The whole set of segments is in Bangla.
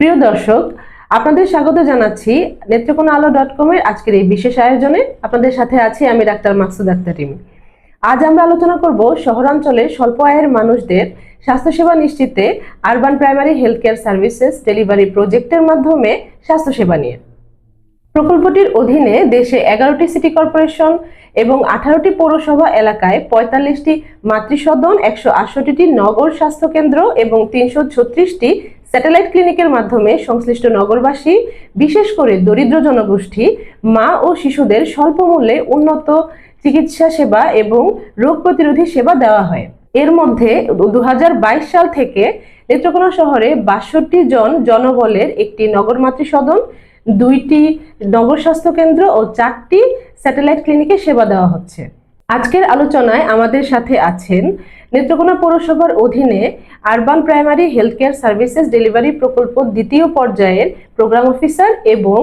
প্রিয় দর্শক, আপনাদের স্বাগত জানাচ্ছি নেত্রকোনা আলো ডট কমের আজকের এই বিশেষ আয়োজনে। আপনাদের সাথে আছি আমি ডাক্তার মাকসুদ আক্তার আজ আমরা আলোচনা করব শহরাঞ্চলে স্বল্প আয়ের মানুষদের স্বাস্থ্যসেবা নিশ্চিতে urban primary health care services delivery প্রজেক্টের মাধ্যমে স্বাস্থ্যসেবা নিয়ে। প্রকল্পটির অধীনে দেশে এগারোটি সিটি কর্পোরেশন এবং আঠারোটি পৌরসভা এলাকায় পঁয়তাল্লিশটি মাতৃসদন, একশো আটষট্টিটি নগর স্বাস্থ্য কেন্দ্র এবং তিনশো ছত্রিশটি স্যাটেলাইট ক্লিনিকের মাধ্যমে সংশ্লিষ্ট নগরবাসী, বিশেষ করে দরিদ্র জনগোষ্ঠী, মা ও শিশুদের স্বল্প মূল্যে উন্নত চিকিৎসা সেবা এবং রোগ প্রতিরোধী সেবা দেওয়া হয়। এর মধ্যে দু হাজার বাইশ সাল থেকে নেত্রকোনা শহরে বাষট্টি জন জনবলের একটি নগর মাতৃসদন দুইটি নগর স্বাস্থ্য কেন্দ্র ও চারটি স্যাটেলাইট ক্লিনিকে সেবা দেওয়া হচ্ছে। আজকের আলোচনায় আমাদের সাথে আছেন নেত্রকোনা পৌরসভার অধীনে urban primary health care services delivery প্রকল্প দ্বিতীয় পর্যায়ের প্রোগ্রাম অফিসার এবং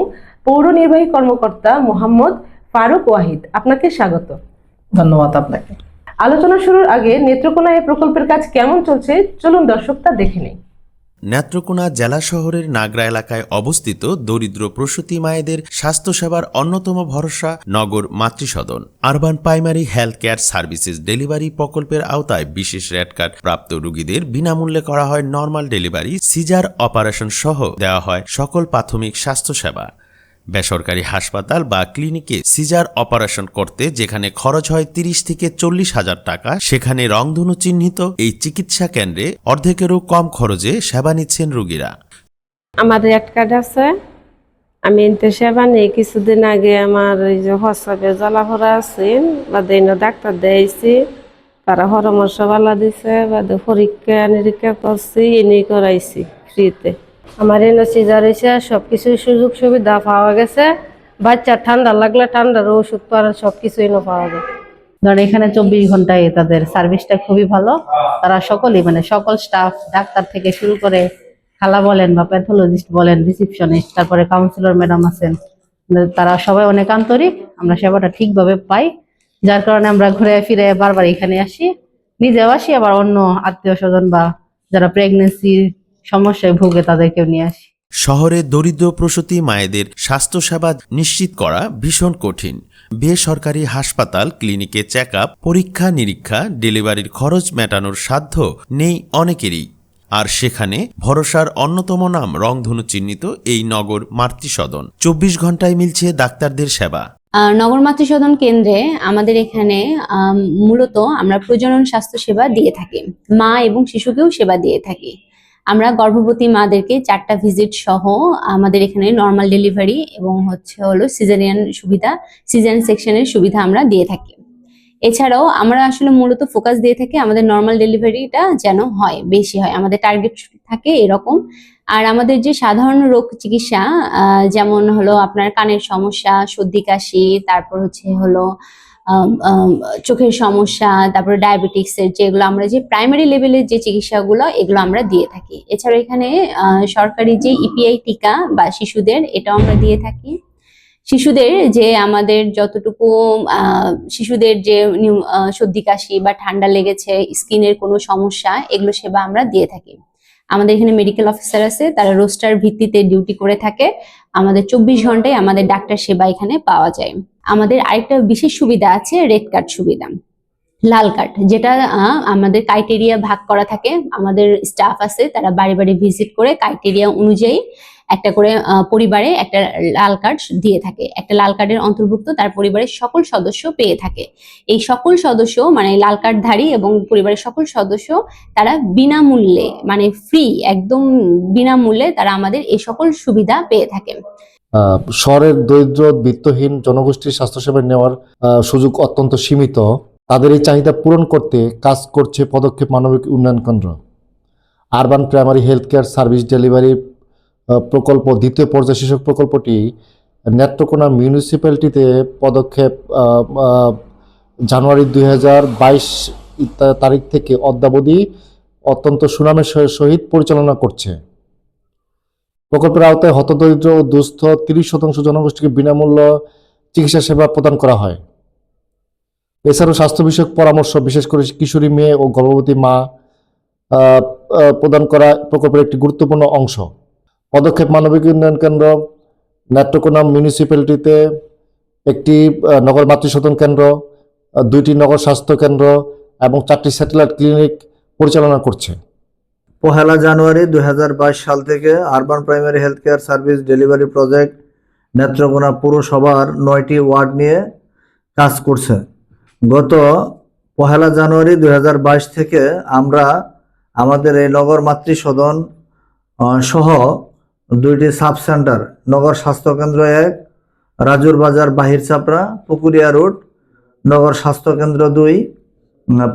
পৌর নির্বাহী কর্মকর্তা মোহাম্মদ ফারুক ওয়াহিদ। আপনাকে স্বাগত। ধন্যবাদ আপনাকে। আলোচনা শুরুর আগে নেত্রকোনা এই প্রকল্পের কাজ কেমন চলছে? চলুন দর্শকটা দেখে নেই। নেত্রকোনা জেলা শহরের নাগরা এলাকায় অবস্থিত দরিদ্র প্রসূতি মায়েদের স্বাস্থ্যসেবার অন্যতম ভরসা নগর মাতৃসদন। Urban primary health care services delivery প্রকল্পের আওতায় বিশেষ রেড কার্ড প্রাপ্ত রুগীদের বিনামূল্যে করা হয় নর্মাল ডেলিভারি, সিজার অপারেশন সহ দেওয়া হয় সকল প্রাথমিক স্বাস্থ্যসেবা। বেসরকারি হাসপাতাল বা ক্লিনিকে সিজার অপারেশন করতে যেখানে খরচ হয় তিরিশ থেকে চল্লিশ হাজার টাকা, সেখানে রংধনু চিহ্নিত এই চিকিৎসা কেন্দ্রে অর্ধেকেরও কম খরচে সেবা নিচ্ছেন রোগীরা। আমাদের রেড কার্ড আছে। আমি এনতে সেবা নিয়ে কিছুদিন আগে আমার এই যে হসাবে জ্বালাফোড়া আছে বা দিন ডাক্তার দিয়েছি তারা পরামর্শ বালা দিছে বা পরীক্ষা নিরীক্ষা করছি এনে করাইছি, ফ্রিতে। আমার এনে সিজার হয়েছে সব কিছু সুযোগ সুবিধা পাওয়া গেছে। বাচ্চা ঠান্ডা লাগলে ঠান্ডার ওষুধ পাওয়া সব কিছু এনে পাওয়া যায়। ধরেন এখানে চব্বিশ ঘন্টায় তাদের সার্ভিসটা খুবই ভালো। তারা সকলেই মানে সকল স্টাফ ডাক্তার থেকে শুরু করে খালা বলেন বা প্যাথোলজিস্ট বলেন রিসিপশনিস্ট তারপরে কাউন্সিলর ম্যাডাম আছেন তারা সবাই অনেক আন্তরিক। আমরা সেবাটা ঠিকভাবে পাই। যার কারণে আমরা ঘুরে ফিরে বারবার এখানে আসি। নিজেও আসি, আবার অন্য আত্মীয় স্বজন বা যারা প্রেগনেন্সি সমস্যায় ভুগে তাদেরকেও নিয়ে আসি। শহরে দরিদ্র প্রসূতি মায়েদের স্বাস্থ্যসেবা নিশ্চিত করা ভীষণ কঠিন। বেসরকারি হাসপাতাল ক্লিনিকে চেক আপ পরীক্ষা নিরীক্ষা ডেলিভারির খরচ মেটানোর সাধ্য নেই অনেকেরই। আর সেখানে ভরসার অন্যতম নাম রংধনু চিহ্নিত এই নগর মাতৃসদন। চব্বিশ ঘন্টায় মিলছে ডাক্তারদের সেবা। আহ, নগর মাতৃসদন কেন্দ্রে আমাদের এখানে মূলত আমরা প্রজনন স্বাস্থ্য সেবা দিয়ে থাকি। মা এবং শিশুকেও সেবা দিয়ে থাকি। আমরা গর্ভবতী মাদেরকে চারটা ভিজিট সহ আমাদের এখানে নর্মাল ডেলিভারি এবং হচ্ছে হলো সিজারিয়ান সুবিধা সিজারিয়ান সেকশনের সুবিধা আমরা দিয়ে থাকি। এছাড়াও আমরা আসলে মূলত ফোকাস দিয়ে থাকি আমাদের নর্মাল ডেলিভারিটা যেন হয়, বেশি হয়। আমাদের টার্গেট থাকে এরকম। আর আমাদের যে সাধারণ রোগ চিকিৎসা যেমন হলো আপনার কানের সমস্যা, সর্দি, কাশি, তারপর হচ্ছে হলো চোখের সমস্যা, তারপরে ডায়াবেটিক্সের যেগুলো আমরা যে প্রাইমারি লেভেলের যে চিকিৎসাগুলো, এগুলো আমরা দিয়ে থাকি। এছাড়া এখানে সরকারি যে ইপিআই টিকা বা শিশুদের, এটাও আমরা দিয়ে থাকি। শিশুদের যে আমাদের যতটুকু শিশুদের যে সর্দি, কাশি বা ঠান্ডা লেগেছে স্কিনের কোনো সমস্যা, এগুলো সেবা আমরা দিয়ে থাকি। আমাদের এখানে মেডিকেল অফিসার আছে, তারা রোস্টার ভিত্তিতে ডিউটি করে থাকে। আমাদের চব্বিশ ঘন্টায় আমাদের ডাক্তার সেবা এখানে পাওয়া যায়। আমাদের আরেকটা বিশেষ সুবিধা আছে রেড কার্ড সুবিধা। লাল কার্ড, যেটা আমাদের ক্রাইটেরিয়া ভাগ করা থাকে। আমাদের স্টাফ আছে, তারা বাড়ি বাড়ি ভিজিট করে ক্রাইটেরিয়া অনুযায়ী একটা করে পরিবারে একটা লাল কার্ড দিয়ে থাকে। একটা লাল কার্ডের অন্তর্ভুক্ত তার পরিবারের সকল সদস্য পেয়ে থাকে। এই সকল সদস্য মানে লাল কার্ডধারী এবং পরিবারের সকল সদস্য, তারা বিনামূল্যে মানে ফ্রি একদম বিনামূল্যে তারা আমাদের এই সকল সুবিধা পেয়ে থাকে। শহরের দরিদ্র, বৃত্তহীন জনগোষ্ঠীর স্বাস্থ্যসেবা নেওয়ার সুযোগ অত্যন্ত সীমিত। তাদের এই চাহিদা পূরণ করতে কাজ করছে পদক্ষেপ মানবিক উন্নয়ন কেন্দ্র। Urban primary health care service delivery প্রকল্প, দ্বিতীয় পর্যায় শীর্ষক প্রকল্পটি নেত্রকোনা মিউনিসিপ্যালিটিতে পদক্ষেপ জানুয়ারি দুই হাজার বাইশ তারিখ থেকে অদ্যাবধি অত্যন্ত সুনামের সহিত পরিচালনা করছে। প্রকল্পের আওতায় হতদরিদ্র ও দুস্থ তিরিশ শতাংশ জনগোষ্ঠীকে বিনামূল্য চিকিৎসা সেবা প্রদান করা হয়। এছাড়াও স্বাস্থ্য বিষয়ক পরামর্শ, বিশেষ করে কিশোরী মেয়ে ও গর্ভবতী মা প্রদান করা প্রকল্পের একটি গুরুত্বপূর্ণ অংশ। পদক্ষেপ মানবিক উন্নয়ন কেন্দ্র নেত্রকোনা মিউনিসিপ্যালিটিতে একটি নগর মাতৃসদন কেন্দ্র দুইটি নগর স্বাস্থ্য কেন্দ্র এবং চারটি স্যাটেলাইট ক্লিনিক পরিচালনা করছে। পহেলা জানুয়ারি দু হাজার বাইশ সাল থেকে urban primary health care service delivery project Netrokona পুরসভার নয়টি ওয়ার্ড নিয়ে কাজ করছে। গত পহেলা জানুয়ারি দু হাজার বাইশ থেকে আমরা আমাদের এই নগর মাতৃসদন সহ দুইটি সাব সেন্টার নগর স্বাস্থ্যকেন্দ্র এক, রাজুর বাজার বাহির চাপড়া, পুকুরিয়া রোড, নগর স্বাস্থ্যকেন্দ্র দুই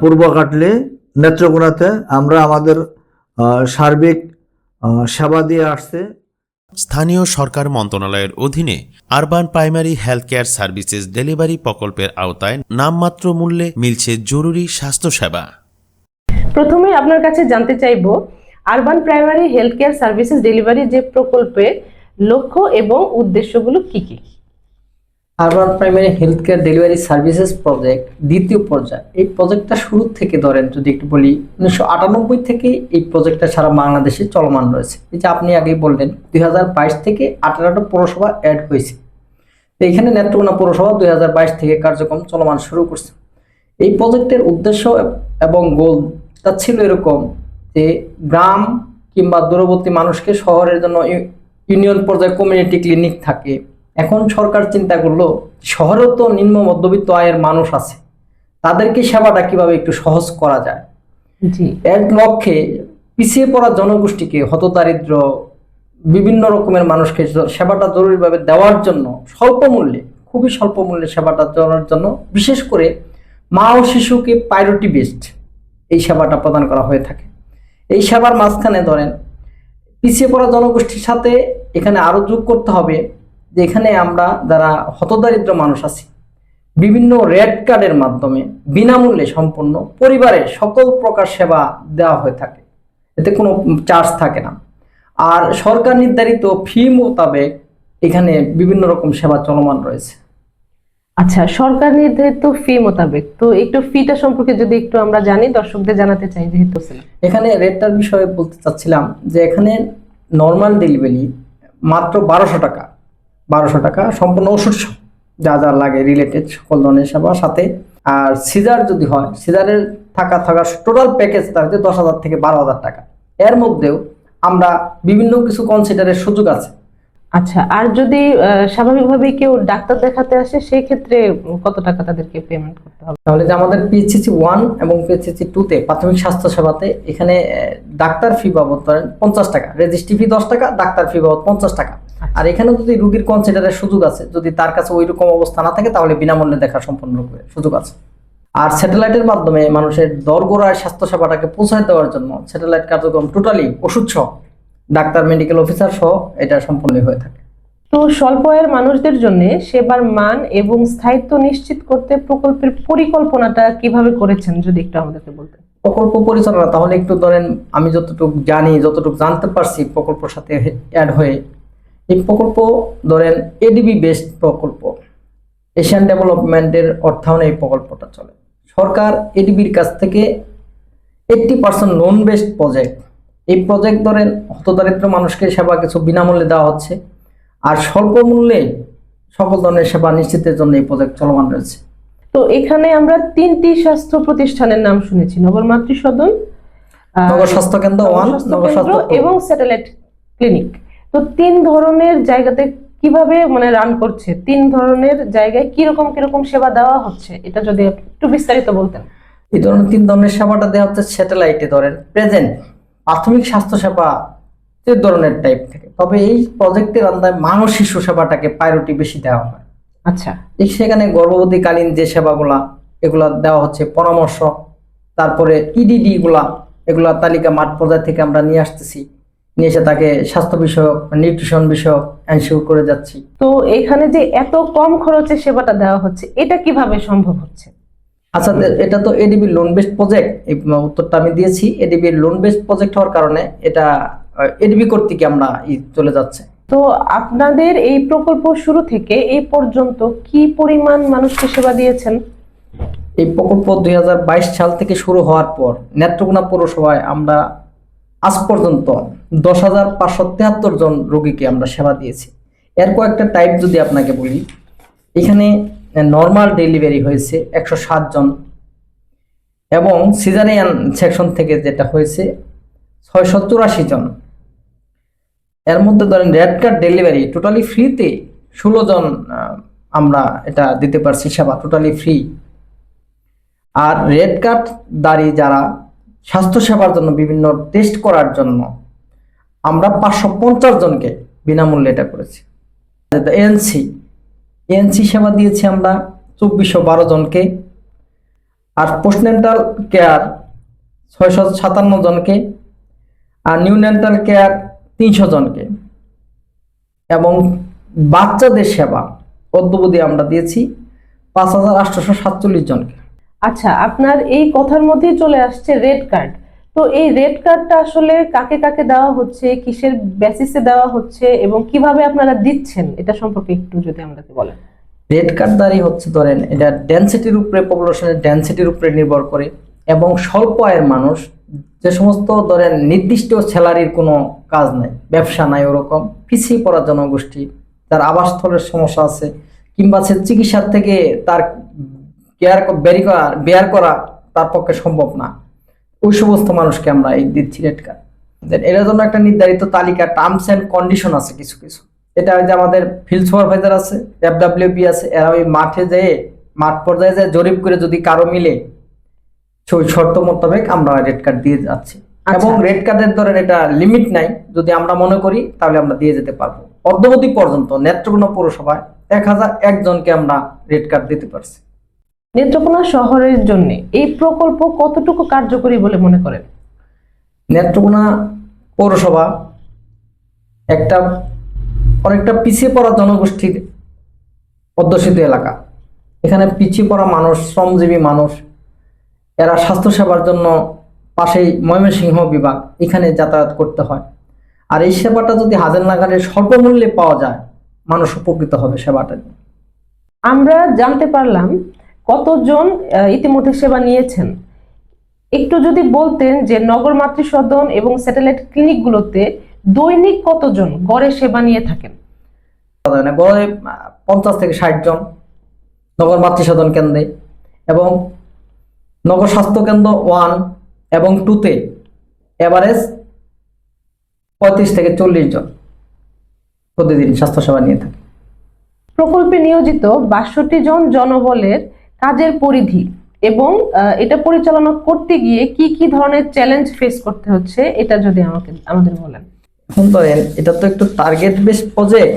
পূর্ব কাটলি, নেত্রকোনাতে আমরা আমাদের সার্বিক আহ, সেবা দিয়ে আসছে। স্থানীয় সরকার মন্ত্রণালয়ের অধীনে urban primary health care services delivery প্রকল্পের আওতায় নামমাত্র মূল্যে মিলছে জরুরি স্বাস্থ্যসেবা। প্রথমে আপনার কাছে জানতে চাইব urban primary health care services delivery যে প্রকল্পের লক্ষ্য এবং উদ্দেশ্যগুলো কি কি? Urban primary health care delivery services project দ্বিতীয় পর্যায়। এই প্রজেক্টটা শুরু থেকে ধরেন যদি একটু বলি, উনিশশো আটানব্বই থেকে এই প্রজেক্টটা সারা বাংলাদেশে চলমান রয়েছে। এই যে আপনি আগেই বললেন, দুই হাজার বাইশ থেকে আঠারোটা পৌরসভা অ্যাড হয়েছে। এখানে নেত্রকোনা পৌরসভা দুই হাজার বাইশ থেকে কার্যক্রম চলমান শুরু করছে। এই প্রজেক্টের উদ্দেশ্য এবং গোল তা ছিল এরকম যে গ্রাম কিংবা দূরবর্তী মানুষকে শহরের জন্য ইউনিয়ন পর্যায়ে কমিউনিটি ক্লিনিক থাকে। এখন সরকার চিন্তা করল শহরেও তো নিম্ন মধ্যবিত্ত আয়ের মানুষ আছে তাদেরকে সেবাটা কীভাবে একটু সহজ করা যায়? এর লক্ষ্যে পিছিয়ে পড়া জনগোষ্ঠীকে হতদারিদ্র বিভিন্ন রকমের মানুষকে সেবাটা জরুরিভাবে দেওয়ার জন্য স্বল্প মূল্যে খুবই স্বল্প মূল্যে সেবাটা দেওয়ার জন্য বিশেষ করে মা ও শিশুকে প্রায়োরিটি বেসড এই সেবাটা প্রদান করা হয়ে থাকে। এই সেবার মাঝখানে ধরেন পিছিয়ে পড়া জনগোষ্ঠীর সাথে এখানে আরও যোগ করতে হবে যে এখানে আমরা যারা হতদারিদ্র মানুষ আছি বিভিন্ন রেড কার্ডের মাধ্যমে বিনামূল্যে সম্পূর্ণ পরিবারের সকল প্রকার সেবা দেওয়া হয়ে থাকে। এতে কোনো চার্জ থাকে না। আর সরকার নির্ধারিত ফি মোতাবেক এখানে বিভিন্ন রকম সেবা চলমান রয়েছে। আচ্ছা সরকার নির্ধারিত ফি মোতাবেক তো একটু ফিটা সম্পর্কে যদি একটু আমরা জানি দর্শকদের জানাতে চাই যেহেতু এখানে রেটটার বিষয়ে বলতে চাচ্ছিলাম যে এখানে নর্মাল ডেলিভারি মাত্র বারোশো টাকা। বারোশো টাকা সম্পূর্ণ ওষুধ যা যা লাগে রিলেটেড সকল ধরনের সেবা সাথে। আর সিজার যদি হয় সিজারের থাকা থাকা টোটাল প্যাকেজ থাকছে দশ হাজার থেকে বারো হাজার টাকা। এর মধ্যেও আমরা বিভিন্ন কিছু কনসিডারের সুযোগ আছে। আচ্ছা আর যদি স্বাভাবিকভাবে কেউ ডাক্তার দেখাতে আসে সেই ক্ষেত্রে কত টাকা তাদেরকে পেমেন্ট করতে হবে? তাহলে যে আমাদের পিএইচসি ওয়ান এবং পিএইচসি টুতে প্রাথমিক স্বাস্থ্য সেবাতে এখানে ডাক্তার ফি বাবদ ধরেন পঞ্চাশ টাকা রেজিস্ট্রি ফি দশ টাকা ডাক্তার ফি বাবদ পঞ্চাশ টাকা। আর এখানে যদি রুগীর কনসিডারের সুযোগ আছে যদি তার কাছে ওই রকম অবস্থা না থাকে তাহলে বিনামূল্যে দেখার সম্পূর্ণ রূপে সুযোগ আছে। আর স্যাটেলাইটের মাধ্যমে মানুষের দরগোড়ায় স্বাস্থ্য সেবাটাকে পৌঁছায় দেওয়ার জন্য স্যাটেলাইট কার্যক্রম টোটালি ওষুধ সহ ডাক্তার মেডিকেল অফিসার সহ এটা সম্পূর্ণ হয়ে থাকে। তো স্বল্প আয়ের মানুষদের জন্য সেবার মান এবং স্থায়িত্ব নিশ্চিত করতে প্রকল্পের পরিকল্পনাটা কীভাবে করেছেন যদি একটু আমাদেরকে বলতেন? প্রকল্প পরিচালনা তাহলে একটু ধরেন আমি যতটুকু জানি যতটুকু জানতে পারছি প্রকল্পের সাথে অ্যাড হয়ে এই প্রকল্প ধরেন এডিবি বেস্ট প্রকল্প। এশিয়ান ডেভেলপমেন্টের অর্থায়নে এই প্রকল্পটা চলে। সরকার এডিবির কাছ থেকে eighty percent loan based project এই প্রজেক্ট ধরেন হতদারিদ্র মানুষকে সেবা কিছু বিনামূল্যে দেওয়া হচ্ছে। আর স্বল্প মূল্যে সকল ধরনের সেবা নিশ্চিতের জন্য এই প্রজেক্ট চলমান রয়েছে। তো এখানে আমরা তিনটি স্বাস্থ্য প্রতিষ্ঠানের নাম শুনেছি। নগর মাতৃসদন নগর স্বাস্থ্য কেন্দ্র ওয়ান নগর স্বাস্থ্য এবং স্যাটেলাইট ক্লিনিক। তো তিন ধরনের জায়গাতে কীভাবে মানে রান করছে? তিন ধরনের জায়গায় কীরকম কীরকম সেবা দেওয়া হচ্ছে? এটা যদি একটু বিস্তারিত বলতেন। এই ধরনের তিন ধরনের সেবাটা দেওয়া হচ্ছে স্যাটেলাইটে ধরেন প্রেজেন্ট প্রাথমিক স্বাস্থ্য সেবা যে ধরনের টাইপ থেকে। তবে এই প্রজেক্টের আন্দায় মা ও শিশু সেবাটাকে প্রায়োরিটি বেশি দেওয়া হয়। আচ্ছা। এই সেখানে গর্ভবতীকালীন যে সেবাগুলা এগুলা দেওয়া হচ্ছে পরামর্শ তারপরে ইডিডি গুলা এগুলা তালিকা মাঠ পর্যায় থেকে আমরা নিয়ে আসতেছি। নিয়ে এসে তাকে স্বাস্থ্য বিষয়ক নিউট্রিশন বিষয়ক এনশিওর করে যাচ্ছি। তো এখানে যে এত কম খরচে সেবাটা দেওয়া হচ্ছে এটা কীভাবে সম্ভব হচ্ছে? আচ্ছা এটা তো এডিবি লোন বেসড প্রজেক্ট উত্তরটা আমি দিয়েছি। এডিবি লোন বেসড প্রজেক্ট হওয়ার কারণে এটা এডিবি কর্তৃক আমরা চলে যাচ্ছে। তো আপনাদের এই প্রকল্প শুরু থেকে এই পর্যন্ত কি পরিমাণ মানুষকে সেবা দিয়েছেন? এই প্রকল্প দুই হাজার বাইশ সাল থেকে শুরু হওয়ার পর নেত্রকোনা পৌরসভায় আমরা আজ পর্যন্ত দশ হাজার পাঁচশো তেহাত্তর জন রোগীকে আমরা সেবা দিয়েছি। এর কয়েকটা টাইপ যদি আপনাকে বলি, এখানে নর্মাল ডেলিভারি হয়েছে একশো সাত জন এবং সিজারিয়ান সেকশন থেকে যেটা হয়েছে ছয়শো চুরাশি জন। এর মধ্যে ধরেন রেড কার্ড ডেলিভারি টোটালি ফ্রিতে ষোলো জন আমরা এটা দিতে পারছি সেবা টোটালি ফ্রি আর রেড কার্ড দাঁড়ি যারা স্বাস্থ্য সেবার জন্য বিভিন্ন টেস্ট করার জন্য আমরা পাঁচশো পঞ্চাশ জনকে বিনামূল্যে এটা করেছি। এএনসি এএনসি সেবা দিয়েছি আমরা চব্বিশশো বারো জনকে। আর পোস্টনেন্টাল কেয়ার ছয়শো সাতান্ন জনকে। আর নিউনেন্টাল কেয়ার তিনশো জনকে। এবং বাচ্চাদের সেবা অদ্যবধি আমরা দিয়েছি পাঁচ হাজার আটশোশো সাতচল্লিশ জনকে। আচ্ছা আপনার এই কথার মধ্যেই চলে আসছে রেড কার্ড। তো এই রেড কার্ডটা আসলে কাকে কাকে দেওয়া হচ্ছে, কিসের বেসিসে দেওয়া হচ্ছে এবং কীভাবে আপনারা দিচ্ছেন, এটা সম্পর্কে একটু যদি আমাদেরকে বলেন। রেড কার্ডদারি হচ্ছে ধরেন, এটা ডেন্সিটির উপরে পপুলেশনের ডেন্সিটির উপরে নির্ভর করে এবং স্বল্প আয়ের মানুষ, যে সমস্ত ধরেন নির্দিষ্ট স্যালারির কোনো কাজ নাই, ব্যবসা নাই ওরকম, পিছিয়ে পড়া জনগোষ্ঠী তার আবাসস্থলের সমস্যা আছে, কিংবা সে চিকিৎসার থেকে তার কেয়ার বেরি করা বেয়ার করা তার পক্ষে সম্ভব না। ওই সমস্ত মানুষকে আমরা এই দিচ্ছি রেড কার্ড এটার জন্য একটা নির্ধারিত তালিকা টার্মস অ্যান্ড কন্ডিশন আছে কিছু কিছু। এটা যে আমাদের ফিল্ড সুপারভাইজার আছে এফডাব্লিউপি আছে এরা ওই মাঠে যেয়ে মাঠ পর্যায়ে যায় জরিপ করে যদি কারও মিলে সেই শর্ত মোতাবেক আমরা রেড কার্ড দিয়ে যাচ্ছি। আচ্ছা। এবং রেড কার্ডের ধরেন এটা লিমিট নাই যদি আমরা মনে করি তাহলে আমরা দিয়ে যেতে পারব। অর্ধবধি পর্যন্ত নেত্রকোনা পৌরসভায় এক হাজার একজনকে আমরা রেড কার্ড দিতে পারছি। নেত্রকোনা শহরের জন্য এই প্রকল্প কতটুকু কার্যকরী বলে মনে করেন? নেত্রকোনা পৌরসভা একটা অনেকটা পিছিয়ে পড়া জনগোষ্ঠীর অধ্যুষিত এলাকা। এখানে পিছিয়ে পড়া মানুষ শ্রমজীবী মানুষ এরা স্বাস্থ্যসেবার জন্য পাশেই ময়মনসিংহ বিভাগ এখানে যাতায়াত করতে হয়। আর এই সেবাটা যদি হাজার নাগারে স্বল্পমূল্যে পাওয়া যায় মানুষ উপকৃত হবে সেবাটা আমরা জানতে পারলাম কতজন ইতিমধ্যে সেবা নিয়েছেন? একটু যদি বলতেন যে নগর মাতৃসদন এবং স্যাটেলাইট ক্লিনিকগুলোতে দৈনিক কতজন গড়ে সেবা নিয়ে থাকেন? পাওয়া যায় না গড়ে পঞ্চাশ থেকে ষাট জন নগর মাতৃসদন কেন্দ্রে এবং নগর স্বাস্থ্য কেন্দ্র ওয়ান এবং টুতে এভারেজ পঁয়ত্রিশ থেকে চল্লিশ জন প্রতিদিন স্বাস্থ্যসেবা নিয়ে থাকে। প্রকল্পে নিয়োজিত বাষট্টি জন জনবলের কাজের পরিধি এবং এটা পরিচালনা করতে গিয়ে কি কি ধরনের চ্যালেঞ্জ ফেস করতে হচ্ছে, এটা যদি আমাকে, আমাদের বলেন। এখন ধরেন, এটা তো একটু টার্গেট বেস প্রজেক্ট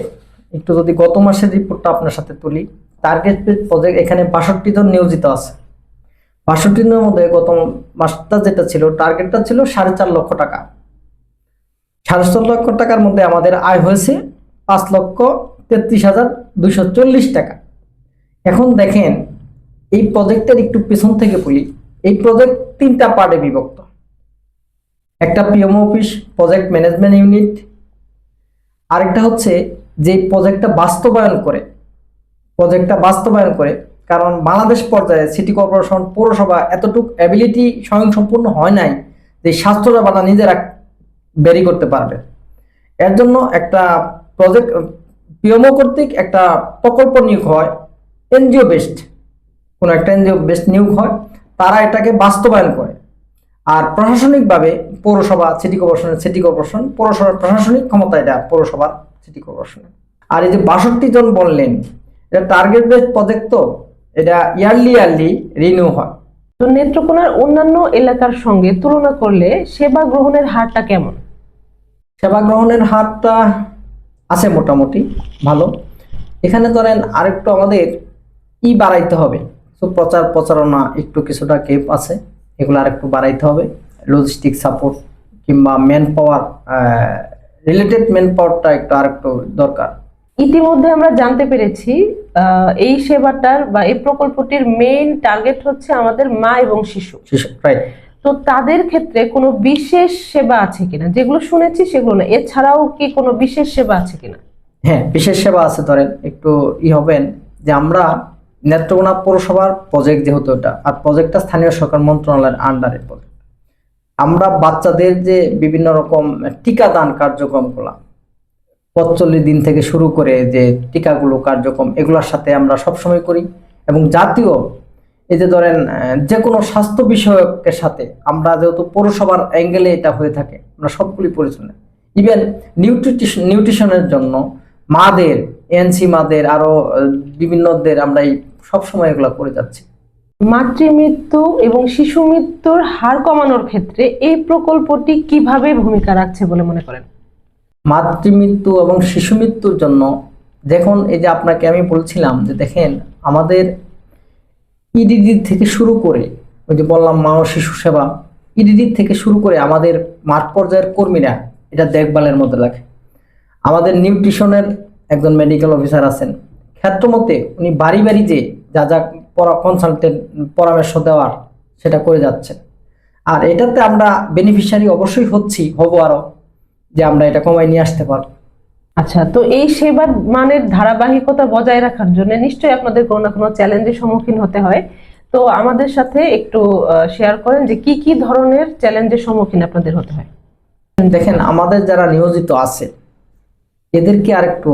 একটু যদি গত মাসের রিপোর্টটা আপনার সাথে তুলি টার্গেট বেস প্রজেক্ট এখানে বাষট্টি জন নিয়োজিত আছে। বাষট্টি জনের মধ্যে গত মাসটা যেটা ছিল টার্গেটটা ছিল সাড়ে চার লক্ষ টাকা। সাড়ে চার লক্ষ টাকার মধ্যে আমাদের আয় হয়েছে পাঁচ লক্ষ তেত্রিশ হাজার দুইশো চল্লিশ টাকা। এখন দেখেন এই প্রজেক্টের একটু পেছন থেকে বলি, এই প্রজেক্ট তিনটা পার্টে বিভক্ত। একটা PMO office project management unit আরেকটা হচ্ছে যে প্রজেক্টটা বাস্তবায়ন করে প্রজেক্টটা বাস্তবায়ন করে, কারণ বাংলাদেশ পর্যায়ে সিটি কর্পোরেশন পৌরসভা এতটুকু অ্যাবিলিটি স্বয়ংসম্পূর্ণ হয় নাই যে স্বাস্থ্য সেবাটা নিজেরা বেরি করতে পারবে। এর জন্য একটা প্রজেক্ট পিএমও কর্তৃক একটা প্রকল্প নিয়োগ হয় এনজিও বেসড কোনো একটা এনজিও বেসড নিয়োগ হয় তারা এটাকে বাস্তবায়ন করে। আর প্রশাসনিকভাবে পৌরসভা সিটি কর্পোরেশনের সিটি কর্পোরেশন পৌরসভার প্রশাসনিক ক্ষমতা এটা পৌরসভার সিটি কর্পোরেশনের আর এই যে বাষট্টি জন বললেন এটা টার্গেট বেসড প্রজেক্ট তো এটা ইয়ারলি ইয়ারলি রিনিউ হয়। তো নেত্রকোনার অন্যান্য এলাকার সঙ্গে তুলনা করলে সেবা গ্রহণের হারটা কেমন? সেবা গ্রহণের হারটা আছে মোটামুটি ভালো। এখানে ধরেন আরেকটু আমাদের ই বাড়াইতে হবে। তো প্রচার প্রচারণা একটু কিছুটা গেপ আছে। এগুলো আরেকটু বাড়াইতে হবে। লজিস্টিক সাপোর্ট কিংবা ম্যান পাওয়ার রিলেটেড ম্যান পাওয়ারটা একটু আরেকটু দরকার। ইতিমধ্যে আমরা জানতে পেরেছি এই সেবাটার বা এই প্রকল্পটির মেইন টার্গেট হচ্ছে আমাদের মা এবং শিশু। রাইট তো তাদের ক্ষেত্রে কোনো বিশেষ সেবা আছে কিনা? যেগুলো শুনেছি সেগুলো না। এছাড়াও কি কোনো বিশেষ সেবা আছে কিনা? হ্যাঁ বিশেষ সেবা আছে ধরেন একটু ই হবেন যে আমরা নেত্রকোনা পৌরসভার প্রজেক্ট যেহেতু এটা, আর প্রজেক্টটা স্থানীয় সরকার মন্ত্রণালয়ের আন্ডারে প্রজেক্ট আমরা বাচ্চাদের যে বিভিন্ন রকম টিকাদান কার্যক্রমগুলো পঁচল্লিশ দিন থেকে শুরু করে যে টিকাগুলো কার্যক্রম, এগুলোর সাথে আমরা সবসময় করি। এবং জাতীয়, এই যে ধরেন যে কোনো স্বাস্থ্য বিষয়কের সাথে আমরা যেহেতু পৌরসভার অ্যাঙ্গেলে এটা হয়ে থাকে, আমরা সবগুলি পরিচালনা ইভেন নিউট্রিশন নিউট্রিশনের জন্য মাদের এনসি মাদের আরও বিভিন্নদের আমরা এই সবসময় এগুলো করে যাচ্ছি। মাতৃমৃত্যু এবং শিশু মৃত্যুর হার কমানোর ক্ষেত্রে এই প্রকল্পটি কীভাবে ভূমিকা রাখছে বলে মনে করেন? মাতৃমৃত্যু এবং শিশু মৃত্যুর জন্য দেখুন এই যে আপনাকে আমি বলছিলাম যে দেখেন আমাদের ইডিডি থেকে শুরু করে ওই যে বললাম মা ও শিশু সেবা ইডিডি থেকে শুরু করে আমাদের মাঠ পর্যায়ের কর্মীরা এটা দেখভালের মধ্যে রাখে। আমাদের নিউট্রিশনের একজন মেডিকেল অফিসার আছেন ক্ষেত্রমতে উনি বাড়ি বাড়ি যে যা যা কনসালটেন্ট পরামর্শ দেওয়ার সেটা করে যাচ্ছেন। আর এটাতে আমরা বেনিফিশিয়ারি অবশ্যই হচ্ছি হব আরও যে আমরা এটা কমায় নিয়ে আসতে পারব। আচ্ছা তো এই সেবার মানের ধারাবাহিকতা বজায় রাখার জন্য নিশ্চয়ই আপনাদের কোনো না কোনো চ্যালেঞ্জের সম্মুখীন হতে হয়। তো আমাদের সাথে একটু শেয়ার করেন যে কি কি ধরনের চ্যালেঞ্জের সম্মুখীন আপনাদের হতে হয়। দেখেন আমাদের যারা নিয়োজিত আছে এদেরকে আরেকটু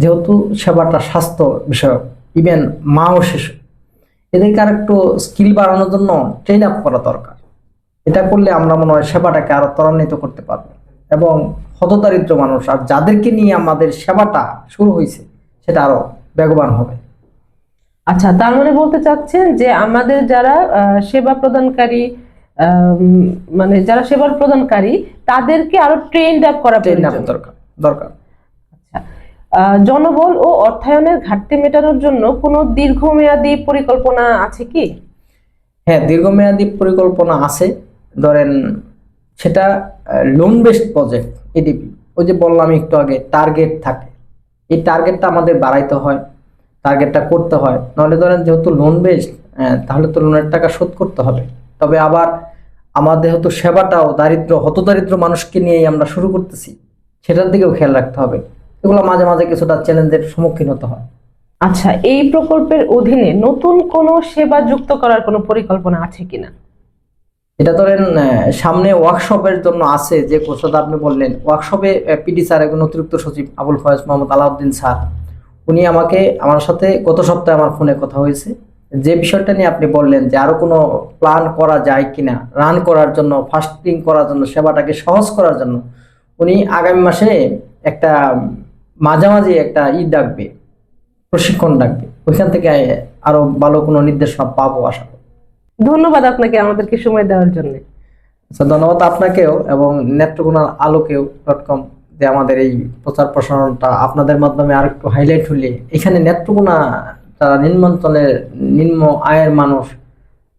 যেহেতু সেবাটা স্বাস্থ্য বিষয়ক ইভেন মা ও শিশু। এদেরকে আরেকটু স্কিল বাড়ানোর জন্য ট্রেন আপ করা দরকার। এটা করলে আমরা মনে হয় সেবাটাকে আরও ত্বরান্বিত করতে পারব। এবং হতদারিদ্র মানুষ আর যাদেরকে নিয়ে আমাদের সেবাটা শুরু হয়েছে সেটা আরও বেগবান হবে। আচ্ছা তার মানে বলতে চাচ্ছেন যে আমাদের যারা সেবা প্রদানকারী মানে যারা সেবা প্রদানকারী তাদেরকে আরও ট্রেন্ড আপ করা দরকার দরকার। জনবল ও অর্থায়নের ঘাটতি মেটানোর জন্য কোনো দীর্ঘমেয়াদী পরিকল্পনা আছে কি? হ্যাঁ দীর্ঘমেয়াদী পরিকল্পনা আছে। ধরেন সেটা লোন বেসড প্রজেক্ট এডিপি ওই যে বললাম একটু আগে টার্গেট থাকে। এই টার্গেটটা আমাদের বাড়াইতে হয় টার্গেটটা করতে হয়। নাহলে ধরেন যেহেতু লোন বেসড তাহলে তো লোনের টাকা শোধ করতে হবে। তবে আবার আমাদের যেহেতু সেবাটাও দারিদ্র, হতদারিদ্র মানুষকে নিয়েই আমরা শুরু করতেছি, সেটার দিকেও খেয়াল রাখতে হবে। এগুলো মাঝে মাঝে কিছুটা চ্যালেঞ্জের সম্মুখীন হতে হয়। আচ্ছা এই প্রকল্পের অধীনে নতুন কোনো সেবা যুক্ত করার কোনো পরিকল্পনা আছে কিনা? এটা ধরেন সামনে ওয়ার্কশপের জন্য আছে যে কোর্সটা আপনি বললেন। ওয়ার্কশপে পিডি স্যার একজন অতিরিক্ত সচিব আবুল ফয়েজ মোহাম্মদ আলাউদ্দিন স্যার। উনি আমাকে আমার সাথে গত সপ্তাহে আমার ফোনে কথা হয়েছে। যে বিষয়টা নিয়ে আপনি বললেন যে আরও কোনো প্ল্যান করা যায় কিনা রান করার জন্য ফাস্টিং করার জন্য সেবাটাকে সহজ করার জন্য উনি আগামী মাসে একটা মাঝামাঝি একটা ই ডাকবে প্রশিক্ষণ ডাকবে। ওইখান থেকে আরও ভালো কোনো নির্দেশনা পাবো আশা করি। ধন্যবাদ আপনাকে আমাদেরকে সময় দেওয়ার জন্য। আচ্ছা ধন্যবাদ আপনাকেও এবং নেত্রকোনার আলোকেও ডট কম যে আমাদের এই প্রচার প্রসারণটা আপনাদের মাধ্যমে আর একটু হাইলাইট হলে এখানে নেত্রকোনা যারা নিম্নাঞ্চলের নিম্ন আয়ের মানুষ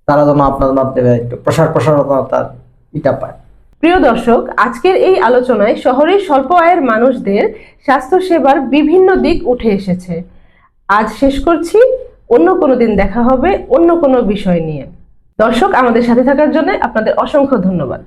তারা যেন আপনাদের মাধ্যমে একটু প্রসার প্রসারণতার ইটা পায়। প্রিয় দর্শক, আজকের এই আলোচনায় শহরের স্বল্প আয়ের মানুষদের স্বাস্থ্যসেবার বিভিন্ন দিক উঠে এসেছে। আজ শেষ করছি, অন্য কোনো দিন দেখা হবে, অন্য কোনো বিষয় নিয়ে। দর্শক, আমাদের সাথে থাকার জন্য আপনাদের অসংখ্য ধন্যবাদ।